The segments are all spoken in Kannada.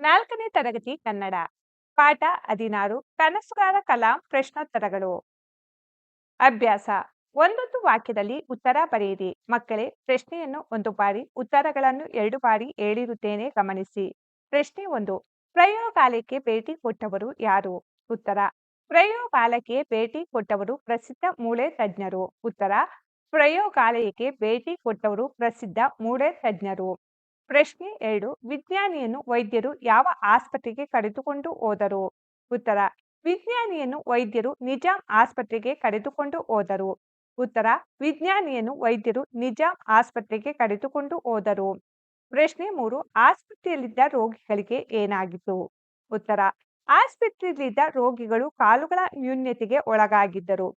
ನಾಲ್ಕನೇ ತರಗತಿ ಕನ್ನಡ, ಪಾಠ ಹದಿನಾರು, ಕನಸುಗಾರ ಕಲಾಂ, ಪ್ರಶ್ನೋತ್ತರಗಳು. ಅಭ್ಯಾಸ, ಒಂದೊಂದು ವಾಕ್ಯದಲ್ಲಿ ಉತ್ತರ ಬರೆಯಿರಿ. ಮಕ್ಕಳೇ, ಪ್ರಶ್ನೆಯನ್ನು ಒಂದು ಬಾರಿ, ಉತ್ತರಗಳನ್ನು ಎರಡು ಬಾರಿ ಹೇಳಿರುತ್ತೇನೆ ಗಮನಿಸಿ. ಪ್ರಶ್ನೆ ಒಂದು, ಪ್ರಯೋಗಾಲಯಕ್ಕೆ ಭೇಟಿ ಕೊಟ್ಟವರು ಯಾರು? ಉತ್ತರ, ಪ್ರಯೋಗಾಲಯಕ್ಕೆ ಭೇಟಿ ಕೊಟ್ಟವರು ಪ್ರಸಿದ್ಧ ಮೂಳೆ ತಜ್ಞರು. ಉತ್ತರ, ಪ್ರಯೋಗಾಲಯಕ್ಕೆ ಭೇಟಿ ಕೊಟ್ಟವರು ಪ್ರಸಿದ್ಧ ಮೂಳೆ ತಜ್ಞರು. ಪ್ರಶ್ನೆ ಎರಡು, ವಿಜ್ಞಾನಿಯನ್ನು ವೈದ್ಯರು ಯಾವ ಆಸ್ಪತ್ರೆಗೆ ಕರೆದುಕೊಂಡು ಹೋದರು? ಉತ್ತರ, ವಿಜ್ಞಾನಿಯನ್ನು ವೈದ್ಯರು ನಿಜಾಂ ಆಸ್ಪತ್ರೆಗೆ ಕರೆದುಕೊಂಡು ಹೋದರು. ಉತ್ತರ, ವಿಜ್ಞಾನಿಯನ್ನು ವೈದ್ಯರು ನಿಜಾಂ ಆಸ್ಪತ್ರೆಗೆ ಕರೆದುಕೊಂಡು ಹೋದರು. ಪ್ರಶ್ನೆ ಮೂರು, ಆಸ್ಪತ್ರೆಯಲ್ಲಿದ್ದ ರೋಗಿಗಳಿಗೆ ಏನಾಗಿತ್ತು? ಉತ್ತರ, ಆಸ್ಪತ್ರೆಯಲ್ಲಿದ್ದ ರೋಗಿಗಳು ಕಾಲುಗಳ ನ್ಯೂನ್ಯತೆಗೆ ಒಳಗಾಗಿದ್ದರು.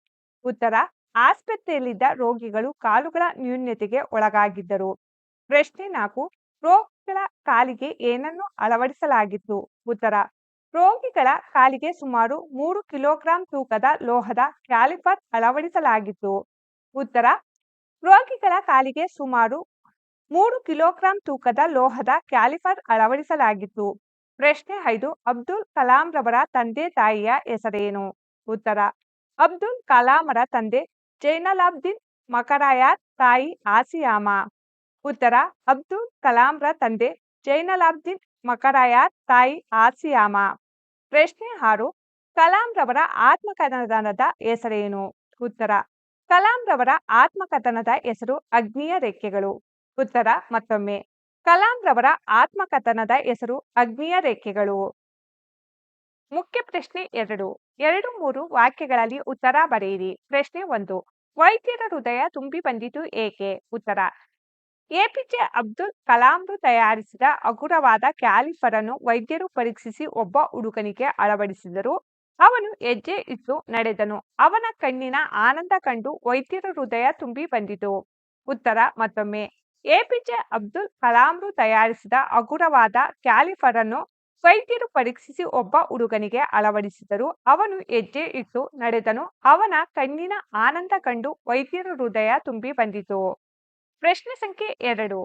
ಉತ್ತರ, ಆಸ್ಪತ್ರೆಯಲ್ಲಿದ್ದ ರೋಗಿಗಳು ಕಾಲುಗಳ ನ್ಯೂನ್ಯತೆಗೆ ಒಳಗಾಗಿದ್ದರು. ಪ್ರಶ್ನೆ ನಾಲ್ಕು ರೋಗಿಗಳ ಕಾಲಿಗೆ ಏನನ್ನು ಅಳವಡಿಸಲಾಗಿತ್ತು. ಉತ್ತರ, ರೋಗಿಗಳ ಕಾಲಿಗೆ ಸುಮಾರು ಮೂರು ಕಿಲೋಗ್ರಾಂ ತೂಕದ ಲೋಹದ ಕ್ಯಾಲಿಪರ್ ಅಳವಡಿಸಲಾಗಿತ್ತು. ಉತ್ತರ, ರೋಗಿಗಳ ಕಾಲಿಗೆ ಸುಮಾರು ಮೂರು ಕಿಲೋಗ್ರಾಂ ತೂಕದ ಲೋಹದ ಕ್ಯಾಲಿಫರ್ ಅಳವಡಿಸಲಾಗಿತ್ತು. ಪ್ರಶ್ನೆ ಐದು, ಅಬ್ದುಲ್ ಕಲಾಂ ರವರ ತಂದೆ ತಾಯಿಯ ಹೆಸರೇನು? ಉತ್ತರ, ಅಬ್ದುಲ್ ಕಲಾಮರ ತಂದೆ ಜೈನಲಾಬ್ದೀನ್ ಮಕರಾಯ ತಾಯಿ ಆಸಿಯಾಮ. ಉತ್ತರ, ಅಬ್ದುಲ್ ಕಲಾಂರ ತಂದೆ ಜೈನಲಾಬ್ದಿನ್ ಮಕರಾಯಾತ್ ತಾಯಿ ಆಸಿಯಾಮ. ಪ್ರಶ್ನೆ ಆರು ಕಲಾಂ ರವರ ಆತ್ಮಕಥನದ ಹೆಸರೇನು? ಉತ್ತರ ಕಲಾಂ ರವರ ಆತ್ಮಕಥನದ ಹೆಸರು ಅಗ್ನಿಯ ರೇಖೆಗಳು. ಉತ್ತರ, ಮತ್ತೊಮ್ಮೆ ಕಲಾಂ ರವರ ಆತ್ಮಕಥನದ ಹೆಸರು ಅಗ್ನಿಯ ರೇಖೆಗಳು. ಮುಖ್ಯ ಪ್ರಶ್ನೆ ಎರಡು ಎರಡು ಮೂರು ವಾಕ್ಯಗಳಲ್ಲಿ ಉತ್ತರ ಬರೆಯಿರಿ. ಪ್ರಶ್ನೆ ಒಂದು, ವೈದ್ಯರ ಹೃದಯ ತುಂಬಿ ಬಂದಿತು ಏಕೆ? ಉತ್ತರ ಎಪಿಜೆ ಅಬ್ದುಲ್ ಕಲಾಂರು ತಯಾರಿಸಿದ ಹಗುರವಾದ ಕ್ಯಾಲಿಫರ್ ಅನ್ನು ವೈದ್ಯರು ಪರೀಕ್ಷಿಸಿ ಒಬ್ಬ ಹುಡುಗನಿಗೆ ಅಳವಡಿಸಿದರು. ಅವನು ಹೆಜ್ಜೆ ಇಟ್ಟು ನಡೆದನು. ಅವನ ಕಣ್ಣಿನ ಆನಂದ ಕಂಡು ವೈದ್ಯರ ಹೃದಯ ತುಂಬಿ ಬಂದಿತು. ಉತ್ತರ ಮತ್ತೊಮ್ಮೆ. ಎಪಿಜೆ ಅಬ್ದುಲ್ ಕಲಾಂರು ತಯಾರಿಸಿದ ಹಗುರವಾದ ಕ್ಯಾಲಿಫರ್ ಅನ್ನು ವೈದ್ಯರು ಪರೀಕ್ಷಿಸಿ ಒಬ್ಬ ಹುಡುಗನಿಗೆ ಅಳವಡಿಸಿದರು. ಅವನು ಹೆಜ್ಜೆ ಇಟ್ಟು ನಡೆದನು. ಅವನ ಕಣ್ಣಿನ ಆನಂದ ಕಂಡು ವೈದ್ಯರ ಹೃದಯ ತುಂಬಿ ಬಂದಿತು. ಪ್ರಶ್ನೆ ಸಂಖ್ಯೆ ಎರಡು.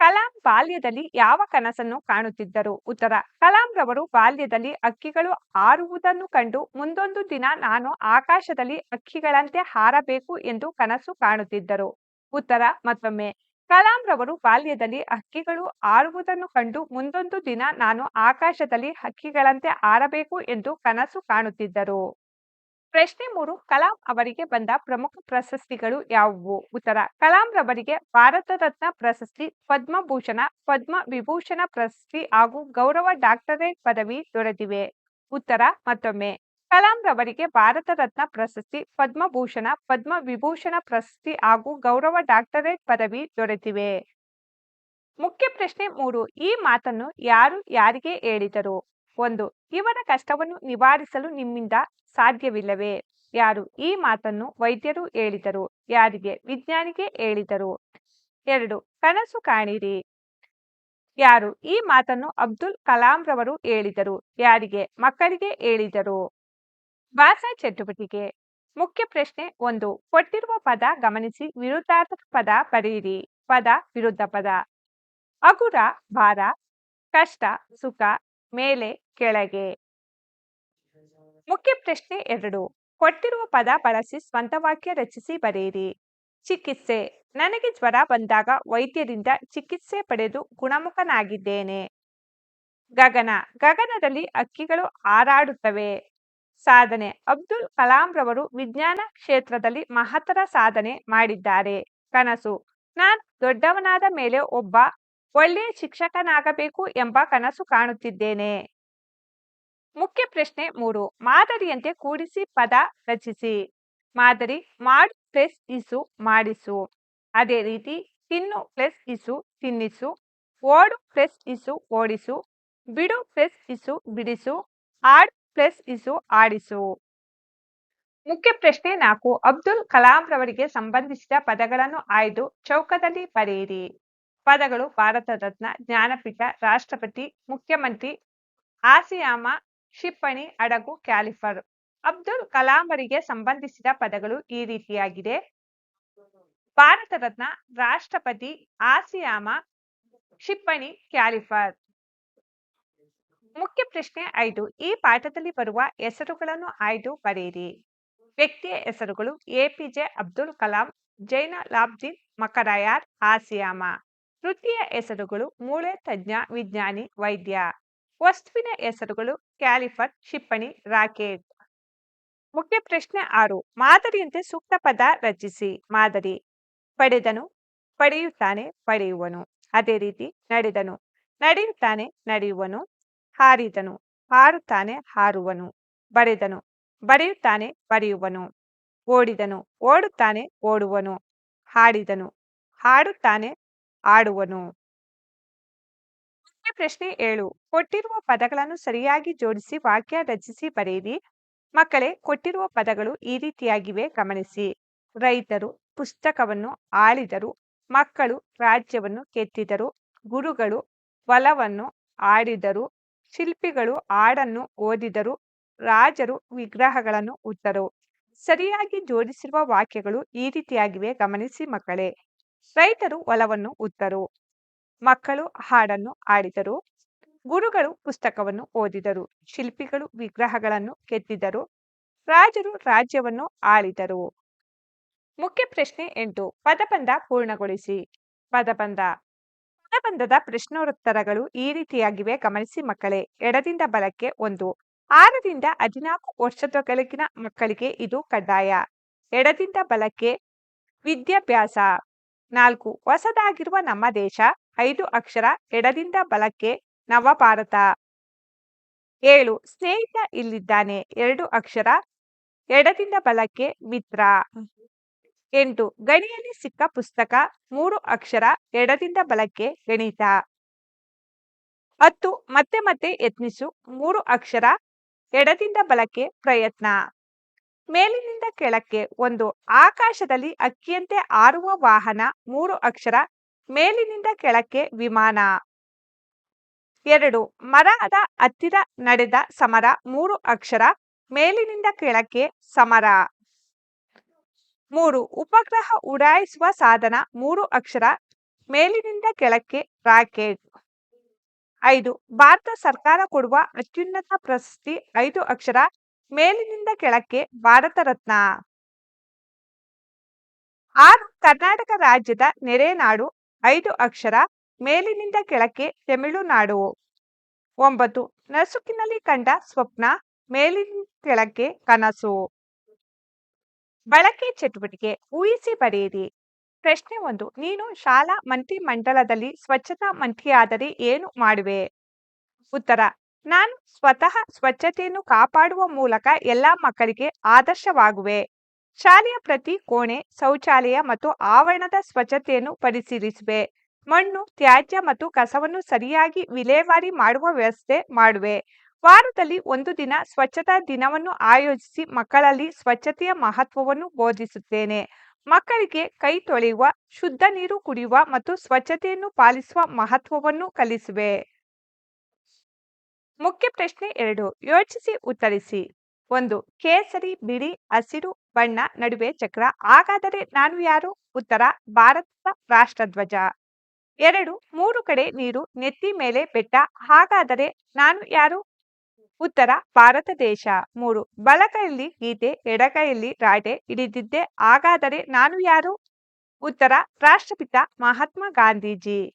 ಕಲಾಂ ಬಾಲ್ಯದಲ್ಲಿ ಯಾವ ಕನಸನ್ನು ಕಾಣುತ್ತಿದ್ದರು? ಉತ್ತರ, ಕಲಾಂ ರವರು ಬಾಲ್ಯದಲ್ಲಿ ಅಕ್ಕಿಗಳು ಹಾರುವುದನ್ನು ಕಂಡು ಮುಂದೊಂದು ದಿನ ನಾನು ಆಕಾಶದಲ್ಲಿ ಅಕ್ಕಿಗಳಂತೆ ಹಾರಬೇಕು ಎಂದು ಕನಸು ಕಾಣುತ್ತಿದ್ದರು. ಉತ್ತರ, ಮತ್ತೊಮ್ಮೆ. ಕಲಾಂ ರವರು ಬಾಲ್ಯದಲ್ಲಿ ಹಕ್ಕಿಗಳು ಹಾರುವುದನ್ನು ಕಂಡು ಮುಂದೊಂದು ದಿನ ನಾನು ಆಕಾಶದಲ್ಲಿ ಹಕ್ಕಿಗಳಂತೆ ಹಾರಬೇಕು ಎಂದು ಕನಸು ಕಾಣುತ್ತಿದ್ದರು. ಪ್ರಶ್ನೆ ಮೂರು, ಕಲಾಂ ಅವರಿಗೆ ಬಂದ ಪ್ರಮುಖ ಪ್ರಶಸ್ತಿಗಳು ಯಾವುವು? ಉತ್ತರ, ಕಲಾಂ ರವರಿಗೆ ಭಾರತ ರತ್ನ ಪ್ರಶಸ್ತಿ, ಪದ್ಮಭೂಷಣ ಪದ್ಮ ವಿಭೂಷಣ ಪ್ರಶಸ್ತಿ ಹಾಗೂ ಗೌರವ ಡಾಕ್ಟರೇಟ್ ಪದವಿ ದೊರೆತಿವೆ. ಉತ್ತರ, ಮತ್ತೊಮ್ಮೆ. ಕಲಾಂ ರವರಿಗೆ ಭಾರತ ರತ್ನ ಪ್ರಶಸ್ತಿ, ಪದ್ಮಭೂಷಣ ಪದ್ಮ ವಿಭೂಷಣ ಪ್ರಶಸ್ತಿ ಹಾಗೂ ಗೌರವ ಡಾಕ್ಟರೇಟ್ ಪದವಿ ದೊರೆತಿವೆ. ಮುಖ್ಯ ಪ್ರಶ್ನೆ ಮೂರು, ಈ ಮಾತನ್ನು ಯಾರು, ಯಾರಿಗೆ ಹೇಳಿದರು? ಒಂದು ಇವರ ಕಷ್ಟವನ್ನು ನಿವಾರಿಸಲು ನಿಮ್ಮಿಂದ ಸಾಧ್ಯವಿಲ್ಲವೇ? ಯಾರು? ಈ ಮಾತನ್ನು ವೈದ್ಯರು ಹೇಳಿದರು. ಯಾರಿಗೆ? ವಿಜ್ಞಾನಿಗೆ ಹೇಳಿದರು. ಎರಡು, ಕನಸು ಕಾಣಿರಿ. ಯಾರು? ಈ ಮಾತನ್ನು ಅಬ್ದುಲ್ ಕಲಾಂ ರವರು ಹೇಳಿದರು. ಯಾರಿಗೆ? ಮಕ್ಕಳಿಗೆ ಹೇಳಿದರು. ಭಾಷಾ ಚಟುವಟಿಕೆ. ಮುಖ್ಯ ಪ್ರಶ್ನೆ ಒಂದು, ಕೊಟ್ಟಿರುವ ಪದ ಗಮನಿಸಿ ವಿರುದ್ಧಾರ್ಥಕ ಪದ ಬರೆಯಿರಿ. ಪದ ವಿರುದ್ಧ ಪದ. ಅಗುರ, ಭಾರ, ಕಷ್ಟ, ಸುಖ ಮೇಲೆ ಕೆಳಗೆ. ಮುಖ್ಯ ಪ್ರಶ್ನೆ ಎರಡು. ಕೊಟ್ಟಿರುವ ಪದ ಬಳಸಿ ಸ್ವಂತ ವಾಕ್ಯ ರಚಿಸಿ ಬರೆಯಿರಿ. ಚಿಕಿತ್ಸೆ. ನನಗೆ ಜ್ವರ ಬಂದಾಗ ವೈದ್ಯರಿಂದ ಚಿಕಿತ್ಸೆ ಪಡೆದು ಗುಣಮುಖನಾಗಿದ್ದೇನೆ. ಗಗನ. ಗಗನದಲ್ಲಿ ಅಕ್ಕಿಗಳು ಹಾರಾಡುತ್ತವೆ. ಸಾಧನೆ. ಅಬ್ದುಲ್ ಕಲಾಂ ರವರು ವಿಜ್ಞಾನ ಕ್ಷೇತ್ರದಲ್ಲಿ ಮಹತ್ತರ ಸಾಧನೆ ಮಾಡಿದ್ದಾರೆ. ಕನಸು. ನಾನು ದೊಡ್ಡವನಾದ ಮೇಲೆ ಒಬ್ಬ ಒಳ್ಳೆಯ ಶಿಕ್ಷಕನಾಗಬೇಕು ಎಂಬ ಕನಸು ಕಾಣುತ್ತಿದ್ದೇನೆ. ಮುಖ್ಯ ಪ್ರಶ್ನೆ ಮೂರು. ಮಾದರಿಯಂತೆ ಕೂಡಿಸಿ ಪದ ರಚಿಸಿ. ಮಾದರಿ ಮಾಡ್ ಪ್ಲಸ್ ಇಸು ಮಾಡಿಸು. ಅದೇ ರೀತಿ ತಿನ್ನು ಪ್ಲಸ್ ಇಸು ತಿನ್ನಿಸು. ಓಡು ಪ್ಲಸ್ ಇಸು ಓಡಿಸು. ಬಿಡು ಪ್ಲಸ್ ಇಸು ಬಿಡಿಸು. ಆಡ್ ಪ್ಲಸ್ ಇಸು ಆಡಿಸು. ಮುಖ್ಯ ಪ್ರಶ್ನೆ ನಾಲ್ಕು. ಅಬ್ದುಲ್ ಕಲಾಂ ರವರಿಗೆ ಸಂಬಂಧಿಸಿದ ಪದಗಳನ್ನು ಆಯ್ದು ಚೌಕದಲ್ಲಿ ಬರೆಯಿರಿ. ಪದಗಳು ಭಾರತ ರತ್ನ, ಜ್ಞಾನಪೀಠ, ರಾಷ್ಟ್ರಪತಿ, ಮುಖ್ಯಮಂತ್ರಿ ಆಸಿಯಾಮ ಕ್ಷಿಪಣಿ, ಹಡಗು, ಕ್ಯಾಲಿಫರ್. ಅಬ್ದುಲ್ ಕಲಾಂರಿಗೆ ಸಂಬಂಧಿಸಿದ ಪದಗಳು ಈ ರೀತಿಯಾಗಿದೆ. ಭಾರತ ರತ್ನ, ರಾಷ್ಟ್ರಪತಿ ಆಸಿಯಾಮ ಕ್ಷಿಪಣಿ, ಕ್ಯಾಲಿಫರ್. ಮುಖ್ಯ ಪ್ರಶ್ನೆ ಐದು. ಈ ಪಾಠದಲ್ಲಿ ಬರುವ ಹೆಸರುಗಳನ್ನು ಆಯ್ದು ಬರೆಯಿರಿ. ವ್ಯಕ್ತಿಯ ಹೆಸರುಗಳು ಎಪಿಜೆ ಅಬ್ದುಲ್ ಕಲಾಂ ಜೈನ ಲಾಬ್ದೀನ್ ಮಕರಾಯಾರ್ ಆಸಿಯಾಮ ವೃತ್ತಿಯ ಹೆಸರುಗಳು ಮೂಳೆ ತಜ್ಞ, ವಿಜ್ಞಾನಿ, ವೈದ್ಯ. ವಸ್ತುವಿನ ಹೆಸರುಗಳು ಕ್ಯಾಲಿಫರ್, ಕ್ಷಿಪಣಿ, ರಾಕೆಟ್. ಮುಖ್ಯ ಪ್ರಶ್ನೆ ಆರು, ಮಾದರಿಯಂತೆ ಸೂಕ್ತ ಪದ ರಚಿಸಿ. ಮಾದರಿ, ಪಡೆದನು, ಪಡೆಯುತ್ತಾನೆ, ಪಡೆಯುವನು. ಅದೇ ರೀತಿ ನಡೆದನು, ನಡೆಯುತ್ತಾನೆ, ನಡೆಯುವನು, ಹಾರಿದನು, ಹಾರುತ್ತಾನೆ, ಹಾರುವನು. ಬರೆದನು, ಬರೆಯುತ್ತಾನೆ, ಬರೆಯುವನು. ಓಡಿದನು, ಓಡುತ್ತಾನೆ, ಓಡುವನು. ಹಾಡಿದನು ಹಾಡುತ್ತಾನೆ ಆಡುವನು. ಪ್ರಶ್ನೆ ಏಳು. ಕೊಟ್ಟಿರುವ ಪದಗಳನ್ನು ಸರಿಯಾಗಿ ಜೋಡಿಸಿ ವಾಕ್ಯ ರಚಿಸಿ ಬರೆಯಿರಿ. ಮಕ್ಕಳೇ, ಕೊಟ್ಟಿರುವ ಪದಗಳು ಈ ರೀತಿಯಾಗಿವೆ, ಗಮನಿಸಿ. ರೈತರು ಪುಸ್ತಕವನ್ನು ಆಳಿದರು. ಮಕ್ಕಳು ರಾಜ್ಯವನ್ನು ಕೆತ್ತಿದರು. ಗುರುಗಳು ಬಲವನ್ನು ಆಡಿದರು. ಶಿಲ್ಪಿಗಳು ಹಾಡನ್ನು ಓದಿದರು. ರಾಜರು ವಿಗ್ರಹಗಳನ್ನು ಉತ್ತರು ಸರಿಯಾಗಿ ಜೋಡಿಸಿರುವ ವಾಕ್ಯಗಳು ಈ ರೀತಿಯಾಗಿವೆ, ಗಮನಿಸಿ ಮಕ್ಕಳೇ. ರೈತರು ಹೊಲವನ್ನು ಉತ್ತರು, ಮಕ್ಕಳು ಹಾಡನ್ನು ಆಡಿದರು ಗುರುಗಳು ಪುಸ್ತಕವನ್ನು ಓದಿದರು, ಶಿಲ್ಪಿಗಳು ವಿಗ್ರಹಗಳನ್ನು ಕೆತ್ತಿದರು, ರಾಜರು ರಾಜ್ಯವನ್ನು ಆಳಿದರು. ಮುಖ್ಯ ಪ್ರಶ್ನೆ ಎಂಟು, ಪದಬಂಧ ಪೂರ್ಣಗೊಳಿಸಿ. ಪದಬಂಧ, ಪದಬಂಧದ ಪ್ರಶ್ನೋತ್ತರಗಳು ಈ ರೀತಿಯಾಗಿವೆ, ಗಮನಿಸಿ ಮಕ್ಕಳೇ. ಎಡದಿಂದ ಬಲಕ್ಕೆ ಒಂದು, ಆರರಿಂದ ಹದಿನಾಲ್ಕು ವರ್ಷದೊಳಗಿನ ಮಕ್ಕಳಿಗೆ ಇದು ಕಡ್ಡಾಯ. ಎಡದಿಂದ ಬಲಕ್ಕೆ ವಿದ್ಯಾಭ್ಯಾಸ. ನಾಲ್ಕು, ಹೊಸದಾಗಿರುವ ನಮ್ಮ ದೇಶ ಐದು ಅಕ್ಷರ ಎಡದಿಂದ ಬಲಕ್ಕೆ ನವ ಭಾರತ ಏಳು, ಸ್ನೇಹಿತ ಇಲ್ಲಿದ್ದಾನೆ. ಎರಡು ಅಕ್ಷರ ಎಡದಿಂದ ಬಲಕ್ಕೆ ಮಿತ್ರ. ಎಂಟು, ಗಣಿಯಲ್ಲಿ ಸಿಕ್ಕ ಪುಸ್ತಕ ಮೂರು ಅಕ್ಷರ ಎಡದಿಂದ ಬಲಕ್ಕೆ ಗಣಿತ. ಹತ್ತು, ಮತ್ತೆ ಮತ್ತೆ ಯತ್ನಿಸು. ಮೂರು ಅಕ್ಷರ ಎಡದಿಂದ ಬಲಕ್ಕೆ ಪ್ರಯತ್ನ. ಮೇಲಿನಿಂದ ಕೆಳಕ್ಕೆ ಒಂದು ಆಕಾಶದಲ್ಲಿ ಅಕ್ಕಿಯಂತೆ ಆರುವ ವಾಹನ ಮೂರು ಅಕ್ಷರ, ಮೇಲಿನಿಂದ ಕೆಳಕ್ಕೆ ವಿಮಾನ. ಎರಡು, ಮರದ ಹತ್ತಿರ ನಡೆದ ಸಮರ ಮೂರು ಅಕ್ಷರ, ಮೇಲಿನಿಂದ ಕೆಳಕ್ಕೆ ಸಮರ. ಮೂರು, ಉಪಗ್ರಹ ಉಡಾಯಿಸುವ ಸಾಧನ ಮೂರು ಅಕ್ಷರ, ಮೇಲಿನಿಂದ ಕೆಳಕ್ಕೆ ರಾಕೆಟ್. ಐದು, ಭಾರತ ಸರ್ಕಾರ ಕೊಡುವ ಅತ್ಯುನ್ನತ ಪ್ರಶಸ್ತಿ ಐದು ಅಕ್ಷರ ಮೇಲಿನಿಂದ ಕೆಳಕ್ಕೆ ಭಾರತ ರತ್ನ. ಆರ್ ಕರ್ನಾಟಕ ರಾಜ್ಯದ ನೆರೆ ನಾಡು ಐದು ಅಕ್ಷರ, ಮೇಲಿನಿಂದ ಕೆಳಕ್ಕೆ ತಮಿಳುನಾಡು. ಒಂಬತ್ತು, ನಸುಕಿನಲ್ಲಿ ಕಂಡ ಸ್ವಪ್ನ ಮೇಲಿನಿಂದ ಕೆಳಕ್ಕೆ ಕನಸು. ಬಳಕೆ ಚಟುವಟಿಕೆ, ಊಹಿಸಿ ಬರೆಯಿರಿ. ಪ್ರಶ್ನೆ ಒಂದು, ನೀನು ಶಾಲಾ ಮಂತ್ರಿ ಮಂಡಲದಲ್ಲಿ ಸ್ವಚ್ಛತಾ ಮಂತ್ರಿಯಾದರೆ ಏನು ಮಾಡುವೆ? ಉತ್ತರ ನಾನು ಸ್ವತಃ ಸ್ವಚ್ಛತೆಯನ್ನು ಕಾಪಾಡುವ ಮೂಲಕ ಎಲ್ಲ ಮಕ್ಕಳಿಗೆ ಆದರ್ಶವಾಗುವೆ. ಶಾಲೆಯ ಪ್ರತಿ ಕೋಣೆ, ಶೌಚಾಲಯ ಮತ್ತು ಆವರಣದ ಸ್ವಚ್ಛತೆಯನ್ನು ಪರಿಶೀಲಿಸುವೆ. ಮಣ್ಣು, ತ್ಯಾಜ್ಯ ಮತ್ತು ಕಸವನ್ನು ಸರಿಯಾಗಿ ವಿಲೇವಾರಿ ಮಾಡುವ ವ್ಯವಸ್ಥೆ ಮಾಡುವೆ. ವಾರದಲ್ಲಿ ಒಂದು ದಿನ ಸ್ವಚ್ಛತಾ ದಿನವನ್ನು ಆಯೋಜಿಸಿ ಮಕ್ಕಳಲ್ಲಿ ಸ್ವಚ್ಛತೆಯ ಮಹತ್ವವನ್ನು ಬೋಧಿಸುತ್ತೇನೆ. ಮಕ್ಕಳಿಗೆ ಕೈ ತೊಳೆಯುವ, ಶುದ್ಧ ನೀರು ಕುಡಿಯುವ ಮತ್ತು ಸ್ವಚ್ಛತೆಯನ್ನು ಪಾಲಿಸುವ ಮಹತ್ವವನ್ನು ಕಲಿಸುವೆ. ಮುಖ್ಯ ಪ್ರಶ್ನೆ ಎರಡು. ಯೋಚಿಸಿ, ಉತ್ತರಿಸಿ. ಒಂದು, ಕೇಸರಿ, ಬಿಳಿ, ಹಸಿರು, ಬಣ್ಣ ನಡುವೆ ಚಕ್ರ. ಹಾಗಾದರೆ ನಾನು ಯಾರು? ಉತ್ತರ ಭಾರತದ ರಾಷ್ಟ್ರಧ್ವಜ. ಎರಡು, ಮೂರು ಕಡೆ ನೀರು, ನೆತ್ತಿ ಮೇಲೆ ಬೆಟ್ಟ. ಹಾಗಾದರೆ ನಾನು ಯಾರು? ಉತ್ತರ, ಭಾರತ ದೇಶ. ಮೂರು ಬಲಗೈಯಲ್ಲಿ ಗೀತೆ ಎಡಕೈಯಲ್ಲಿ ರಾಟೆ ಹಿಡಿದಿದ್ದೆ. ಹಾಗಾದರೆ ನಾನು ಯಾರು? ಉತ್ತರ, ರಾಷ್ಟ್ರಪಿತ ಮಹಾತ್ಮ ಗಾಂಧೀಜಿ.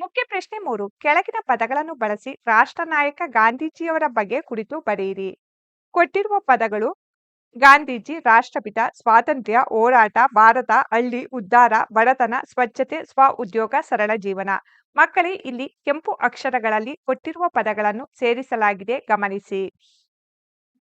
ಮುಖ್ಯ ಪ್ರಶ್ನೆ ಮೂರು, ಕೆಳಗಿನ ಪದಗಳನ್ನು ಬಳಸಿ ರಾಷ್ಟ್ರ ನಾಯಕ ಗಾಂಧೀಜಿಯವರ ಬಗ್ಗೆ ಕುರಿತು ಬರೆಯಿರಿ. ಕೊಟ್ಟಿರುವ ಪದಗಳು, ಗಾಂಧೀಜಿ, ರಾಷ್ಟ್ರಪಿತ, ಸ್ವಾತಂತ್ರ್ಯ, ಹೋರಾಟ, ಭಾರತ, ಹಳ್ಳಿ, ಉದ್ಧಾರ, ಬಡತನ, ಸ್ವಚ್ಛತೆ, ಸ್ವ ಉದ್ಯೋಗ, ಸರಳ ಜೀವನ. ಮಕ್ಕಳೇ, ಇಲ್ಲಿ ಕೆಂಪು ಅಕ್ಷರಗಳಲ್ಲಿ ಕೊಟ್ಟಿರುವ ಪದಗಳನ್ನು ಸೇರಿಸಲಾಗಿದೆ, ಗಮನಿಸಿ.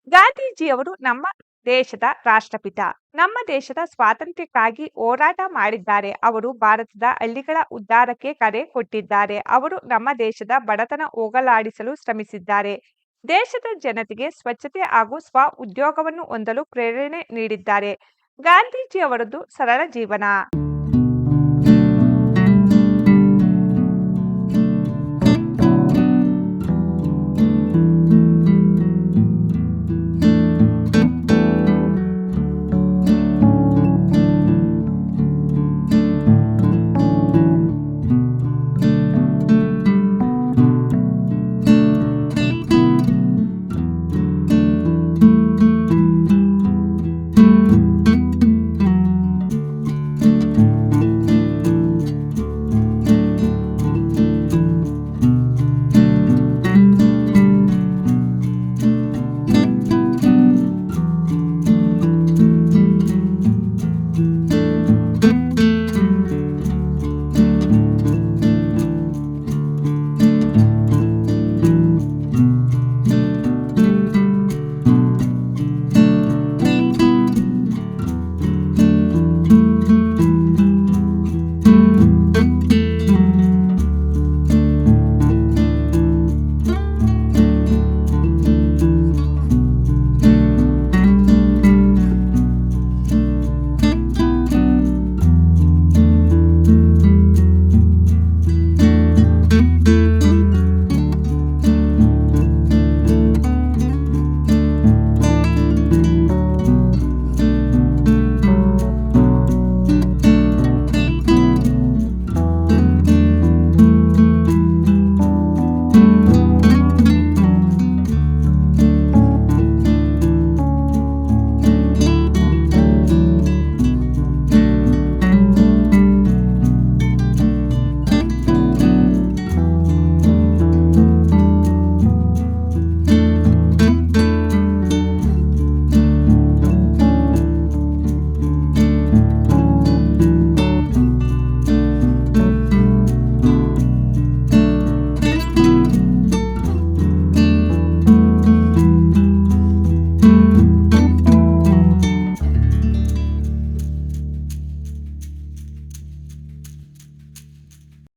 ಗಾಂಧೀಜಿಯವರು ನಮ್ಮ ದೇಶದ ರಾಷ್ಟ್ರಪಿತ. ನಮ್ಮ ದೇಶದ ಸ್ವಾತಂತ್ರ್ಯಕ್ಕಾಗಿ ಹೋರಾಟ ಮಾಡಿದ್ದಾರೆ. ಅವರು ಭಾರತದ ಹಳ್ಳಿಗಳ ಉದ್ಧಾರಕ್ಕೆ ಕರೆ ಕೊಟ್ಟಿದ್ದಾರೆ. ಅವರು ನಮ್ಮ ದೇಶದ ಬಡತನ ಹೋಗಲಾಡಿಸಲು ಶ್ರಮಿಸಿದ್ದಾರೆ. ದೇಶದ ಜನತೆಗೆ ಸ್ವಚ್ಛತೆ ಹಾಗೂ ಸ್ವ ಉದ್ಯೋಗವನ್ನು ಹೊಂದಲು ಪ್ರೇರಣೆ ನೀಡಿದ್ದಾರೆ. ಗಾಂಧೀಜಿ ಅವರದ್ದು ಸರಳ ಜೀವನ.